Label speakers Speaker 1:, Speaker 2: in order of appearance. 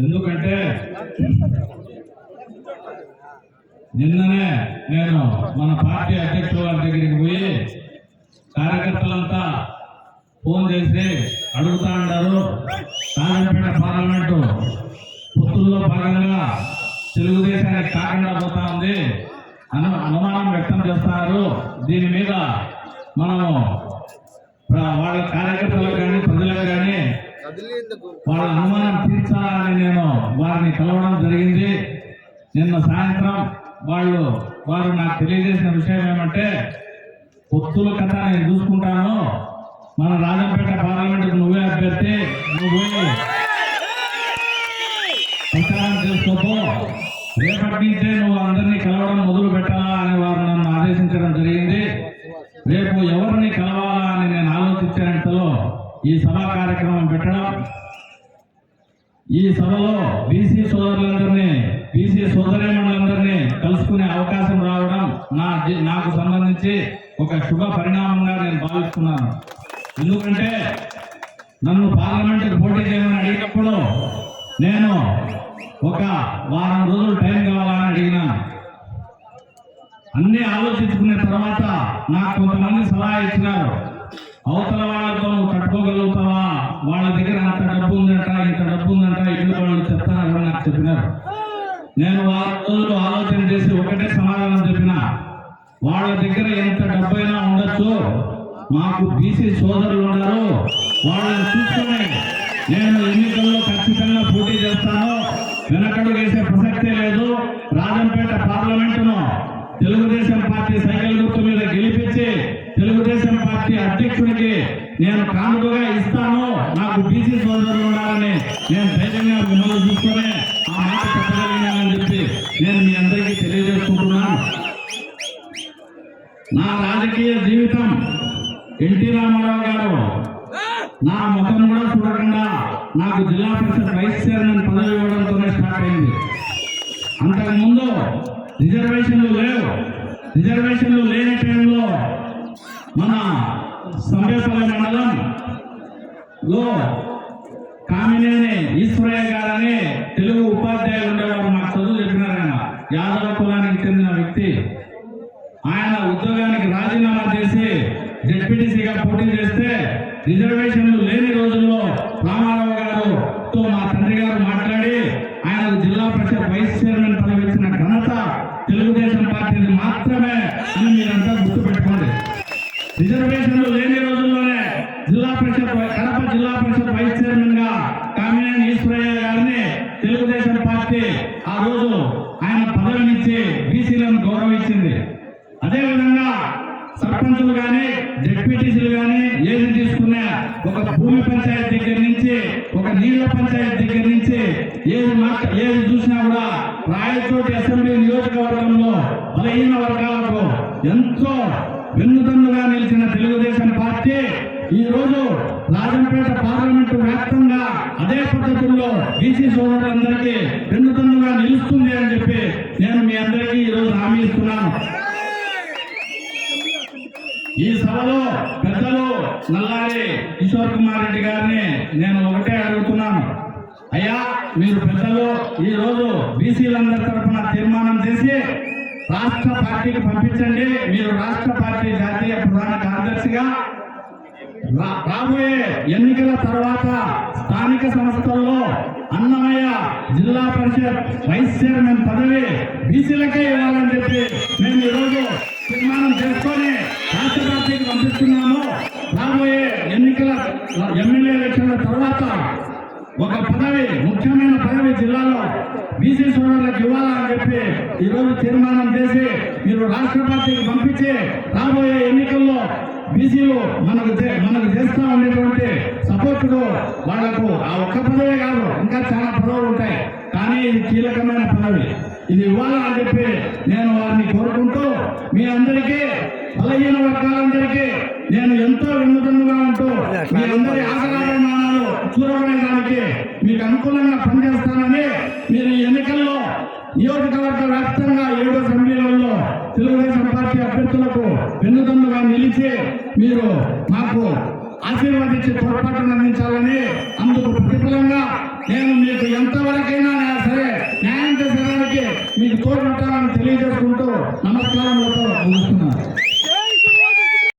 Speaker 1: ఎందుకంటే నిన్ననే నేను మన పార్టీ అధ్యక్షుల వారి దగ్గరికి పోయి కార్యకర్తలంతా ఫోన్ చేసి అడుగుతా ఉంటారు కాజంపేట పార్లమెంటు పొత్తుల్లో భాగంగా తెలుగుదేశానికి కాకుండా పోతా ఉంది. అను అనుమానం వ్యక్తం చేస్తున్నారు దీని మీద మనము వాళ్ళ కార్యకర్తలకు కానీ ప్రజలకు కానీ వాళ్ళ అనుమానం తీర్చాలని నేను వారిని కలవడం జరిగింది. నిన్న సాయంత్రం వాళ్ళు వారు నాకు తెలియజేసిన విషయం ఏమంటే పొత్తుల కథ నేను చూసుకుంటాను. మన రాజంపేట పార్లమెంట్ నువ్వే అభ్యర్థి నువ్వు ప్రచారం చేసుకోపో. రేపటి నుంచే నువ్వు అందరినీ కలవడం మొదలు పెట్టాలా అని వారు నన్ను ఆదేశించడం జరిగింది. రేపు ఎవరిని కలవాలి ఈ సభా కార్యక్రమం పెట్టడం ఈ సభలో బీసీ సోదరులందరినీ బీసీ సోదరేమణులందరినీ కలుసుకునే అవకాశం రావడం నా నాకు సంబంధించి ఒక శుభ పరిణామంగా నేను భావిస్తున్నాను. ఎందుకంటే నన్ను పార్లమెంటుకు పోటీ చేయమని అడిగినప్పుడు నేను ఒక వారం రోజులు టైం కావాలని అడిగినాను. అన్నీ ఆలోచించుకున్న తర్వాత నాకు కొంతమంది సలహా ఇచ్చినారు. అవతల వాళ్ళతో నువ్వు కట్టుకోగలుగుతావా? వాళ్ళ దగ్గర అంత డబ్బు ఉందంట ఇంత డబ్బు ఉందంట ఇల్లు వాళ్ళు చెప్తారని నాకు చెప్పినారు. నేను వారం రోజులు ఆలోచన చేసి ఒకటే సమాధానం చెప్పిన. వాళ్ళ దగ్గర ఎంత డబ్బైనా ఉండొచ్చు. మాకు బీసీ సోదరులు ఉన్నారు. వాళ్ళని చూసుకొని నేను ఎన్నికల్లో ఖచ్చితంగా పోటీ చేస్తాను. వెనకడు వేసే ప్రసక్తే లేదు. రాజంపేట పార్లమెంటును తెలుగుదేశం పార్టీ సైకిల్ గుర్తు మీద గెలిపించి తెలుగుదేశం పార్టీ అధ్యక్షుడికి నేను కానుకగా ఇస్తాను. నాకు బీసీ సోదరులు ఉండాలని నేను ధైర్యంగా మిమ్మల్ని చూసుకునే ఆ మాట చెప్పగలిగానని చెప్పి నేను మీ అందరికీ తెలియజేసుకుంటున్నాను. నా రాజకీయ జీవితం ఎన్టీ రామారావు గారు నా ముఖం కూడా చూడకుండా నాకు జిల్లా పరిషత్ వైస్ చైర్మన్ పదవి ఇవ్వడంతోనే స్టార్ట్ అయింది. అంతకుముందు రిజర్వేషన్లు లేవు. రిజర్వేషన్లు లేని టైంలో మన సంబేపల్లి మండలం లో కామినేని ఈశ్వరయ్య గారని తెలుగు ఉపాధ్యాయులు ఉండేవారు మాకు చదువు చెప్పినారు ఆయన. యాదవ కులానికి చెందిన వ్యక్తి. ఆయన ఉద్యోగానికి రాజీనామా చేసి జెడ్పీటీసీగా పోటీ చేస్తే రిజర్వేషన్లు లేని రోజుల్లో రామారావు గారు తో మా తండ్రి గారు మాట్లాడి ఆయనకు జిల్లా పరిషత్ వైస్ చైర్మన్ పదవి ఇచ్చిన ఘనత తెలుగుదేశం పార్టీని మాత్రమే అని మీరంతా గుర్తుపెట్టుకోండి. రిజర్వేషన్లు లేని రోజుల్లోనే జిల్లా పరిషత్ కడప జిల్లా పరిషత్ వైస్ చైర్మన్గా కామినేని ఈశ్వరయ్య గారిని తెలుగుదేశం పార్టీ ఆ రోజు ఆయన పదవినిచ్చి బీసీలను గౌరవించింది. అదే విధంగా సర్పంచులు కానీ జడ్పీటీసీలు కానీ ఏది తీసుకున్నా ఒక భూమి పంచాయతీ దగ్గర నుంచి ఒక నీళ్ళ పంచాయతీ దగ్గర నుంచి ఏది ఏది చూసినా కూడా రాయచోటి అసెంబ్లీ నియోజకవర్గంలో బలహీన వర్గాలకు ఎంతో వెన్నుదన్నుగా నిలిచిన తెలుగుదేశం పార్టీ ఈ రోజు రాజంపేట పార్లమెంటు వ్యాప్తంగా అదే పద్ధతుల్లో బీసీ సోదరులందరికీ వెన్నుదన్నుగా నిలుస్తుంది అని చెప్పి నేను మీ అందరికీ ఈ రోజు హామీ ఇస్తున్నాను. ఈ సభలో పెద్దలు నల్లారి కిషోర్ కుమార్ రెడ్డి గారిని నేను ఒకటే అడుగుతున్నాను. అయ్యా మీరు పెద్దలు ఈ రోజు బీసీలందరి తరఫున తీర్మానం చేసి రాష్ట్ర పార్టీకి పంపించండి. మీరు రాష్ట్ర పార్టీ జాతీయ ప్రధాన కార్యదర్శిగా రాబోయే ఎన్నికల తర్వాత స్థానిక సంస్థల్లో అన్నమయ్య జిల్లా పరిషత్ వైస్ చైర్మన్ పదవి బీసీలకే ఇవ్వాలని చెప్పి మేము ఈరోజు తీర్మానం చేసుకొని రాష్ట్ర పార్టీకి పంపిస్తున్నాము. రాబోయే ఎన్నికల ఎమ్మెల్యే ఎలక్షన్ల తర్వాత ఒక పదవి ముఖ్యమైన పదవి జిల్లాలో బీసీ సోదరులకు ఇవ్వాలని చెప్పి ఈరోజు తీర్మానం చేసి మీరు రాష్ట్ర పార్టీకి పంపించి రాబోయే ఎన్నికల్లో బీసీలు మనకు మనకు చేస్తా ఉండేటువంటి సపోర్టులు వాళ్ళకు ఆ ఒక్క పదవే కాదు ఇంకా చాలా పదవులు ఉంటాయి. కానీ ఇది కీలకమైన పదవి. ఇది ఇవ్వాలని చెప్పి నేను వారిని కోరుకుంటూ మీ అందరికీ బలహీన వర్గాలందరికీ నేను ఎంతో వినూతనంగా ఉంటూ మీ అందరి ఆశలాభమానాలు చూడబడడానికి మీకు అనుకూలంగా పనిచేస్తానని మీరు ఈ ఎన్నికల్లో నియోజకవర్గ వ్యాప్తంగా ఏడు అసెంబ్లీలలో తెలుగుదేశం పార్టీ అభ్యర్థులకు వెన్నుదన్నుగా నిలిచి మీరు మాకు ఆశీర్వదించి పొరపాటును అందించాలని అందుకు ప్రతిఫలంగా